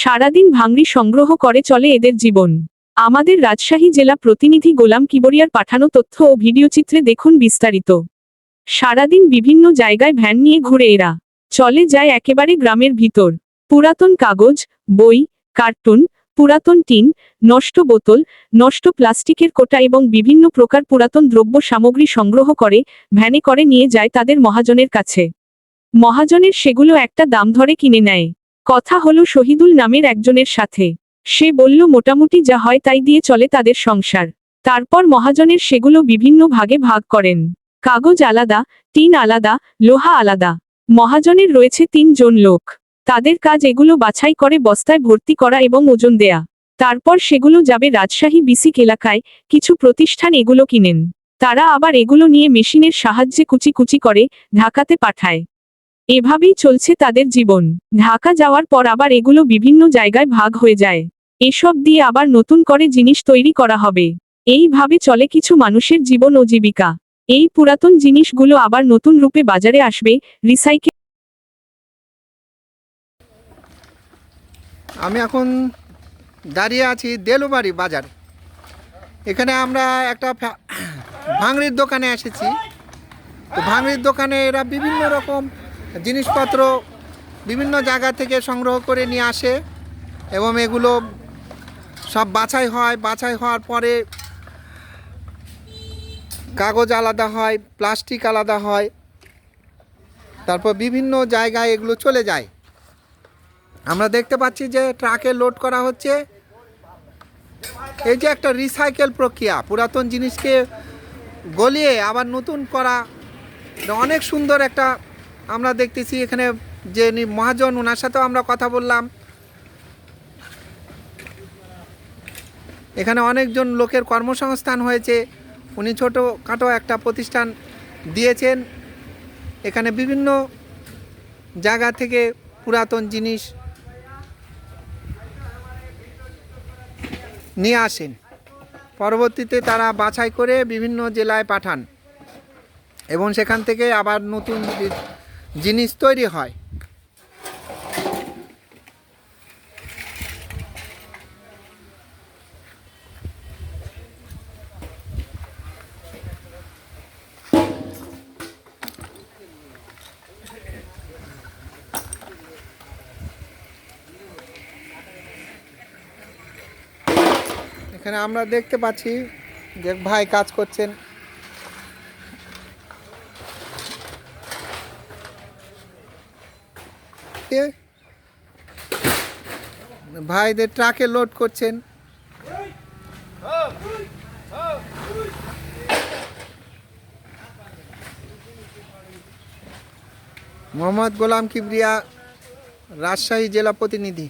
সারাদিন ভাঙড়ি সংগ্রহ করে চলে এদের জীবন। আমাদের রাজশাহী জেলা প্রতিনিধি গোলাম কিবরিয়ার পাঠানো তথ্য ও ভিডিওচিত্রে দেখুন বিস্তারিত। সারাদিন বিভিন্ন জায়গায় ভ্যান নিয়ে ঘুরে এরা। চলে যায় একেবারে গ্রামের ভিতর। পুরাতন কাগজ, বই, কার্টুন, পুরাতন টিন, নষ্ট বোতল, নষ্ট প্লাস্টিকের কোটা এবং বিভিন্ন প্রকার পুরাতন দ্রব্য সামগ্রী সংগ্রহ করে, ভ্যানে করে নিয়ে যায় তাদের মহাজনের কাছে। মহাজনের সেগুলো একটা দাম ধরে কিনে নেয়। কথা হলো শহীদুল নামের একজনের সাথে। সে বলল, মোটামুটি যা হয় তাই দিয়ে চলে তাদের সংসার। তারপর মহাজনের সেগুলো বিভিন্ন ভাগে ভাগ করেন। কাগজ আলাদা, টিন আলাদা, লোহা আলাদা। মহাজনের রয়েছে তিনজন লোক। তাদের কাজ এগুলো বাছাই করে বস্তায় ভর্তি করা এবং ওজন দেয়া। তারপর সেগুলো যাবে রাজশাহী বিসিক এলাকায়, কিছু প্রতিষ্ঠান এগুলো কিনেন। তারা আবার এগুলো নিয়ে মেশিনের সাহায্যে কুচি কুচি করে, ঢাকাতে পাঠায়। এভাবেই চলছে তাদের জীবন। ঢাকা যাওয়ার পর আবার এগুলো বিভিন্ন জায়গায় ভাগ হয়ে যায়। এসব দিয়ে আবার নতুন করে জিনিস তৈরি করা হবে। এইভাবে চলে কিছু মানুষের জীবন ও জীবিকা। এই পুরাতন জিনিসগুলো আবার নতুন রূপে বাজারে আসবে, রিসাইকেল আমি এখন দাঁড়িয়ে আছি দেলুবাড়ি বাজার। এখানে আমরা একটা ভাঙড়ির দোকানে এসেছি। তো ভাঙড়ির দোকানে এরা বিভিন্ন রকম জিনিসপত্র বিভিন্ন জায়গা থেকে সংগ্রহ করে নিয়ে আসে এবং এগুলো সব বাছাই হয়। বাছাই হওয়ার পরে কাগজ আলাদা হয়, প্লাস্টিক আলাদা হয়। তারপর বিভিন্ন জায়গায় এগুলো চলে যায়। আমরা দেখতে পাচ্ছি যে ট্রাকে লোড করা হচ্ছে। এই যে একটা রিসাইকেল প্রক্রিয়া, পুরাতন জিনিসকে গলিয়ে আবার নতুন করা অনেক সুন্দর একটা আমরা দেখতেছি এখানে যে মহাজন ওনার সাথেও আমরা কথা বললাম। এখানে অনেকজন লোকের কর্মসংস্থান হয়েছে। উনি ছোটোখাটো একটা প্রতিষ্ঠান দিয়েছেন। এখানে বিভিন্ন জায়গা থেকে পুরাতন জিনিস নিয়ে আসেন। পরবর্তীতে তারা বাছাই করে বিভিন্ন জেলায় পাঠান এবং সেখান থেকে আবার নতুন জিনিস তৈরি হয়। এখানে আমরা দেখতে পাচ্ছি যে ভাই কাজ করছেন। এ, ভাইদের ট্রাকে লোড করছেন। মোহাম্মদ গোলাম কিবরিয়া রাজশাহী জেলা প্রতিনিধি।